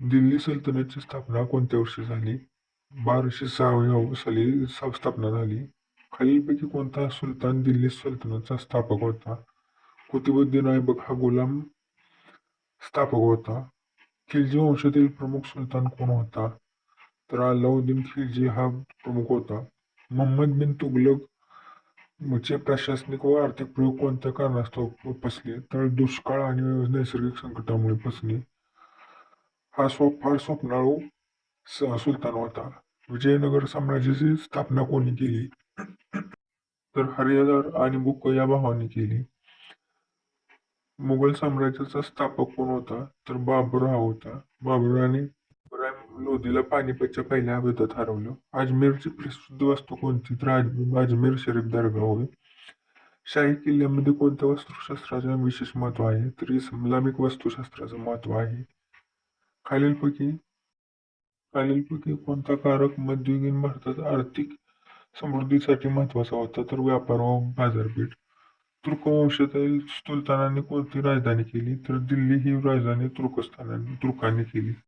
दिल्ली सल्तनतची स्थापना कोणत्या वर्षी झाली? बाराशे सहाव्या साली स्थापना झाली. खालीलपैकी कोणता सुलतान दिल्ली सल्तनतचा स्थापक होता? कुतुबुद्दीन ऐबक हा गुलाम स्थापक होता. खिलजी वंशातील प्रमुख सुलतान कोण होता? तर अल्लाउद्दीन खिलजी हा प्रमुख होता. मोहम्मद बिन तुगलक चे प्रशासनिक व आर्थिक प्रयोग कोणत्या कारणास्तव फसले तर दुष्काळ आणि नैसर्गिक संकटामुळे फसणे हा स्व फार स्वप्नाळू स- सुलतान होता. विजयनगर साम्राज्याची स्थापना कोणी केली? तर हरिहर आणि बुक्क या भावांनी केली. मुघल साम्राज्याचा स्थापक कोण होता? तर बाबर हा होता. बाबराने लोधीला पानिपतच्या पहिल्या युद्धात हरवलं. अजमेरची प्रसिद्ध वास्तू कोणती? तर अजमेर शरीफ दर्गा होय. शाही किल्ल्यामध्ये कोणत्या वास्तुशास्त्राचे विशेष महत्त्व आहे? तर इस्लामिक वास्तुशास्त्राचं महत्त्व आहे. खालीलपैकी खालीलपैकी कोणता कारक मध्ययुगीन भारतात आर्थिक समृद्धीसाठी महत्त्वाचा होता? तर व्यापार व बाजारपेठ. तुर्क वंशातील कोणती राजधानी केली? तर दिल्ली ही राजधानी तुर्कस्तानांनी तुर्कांनी केली.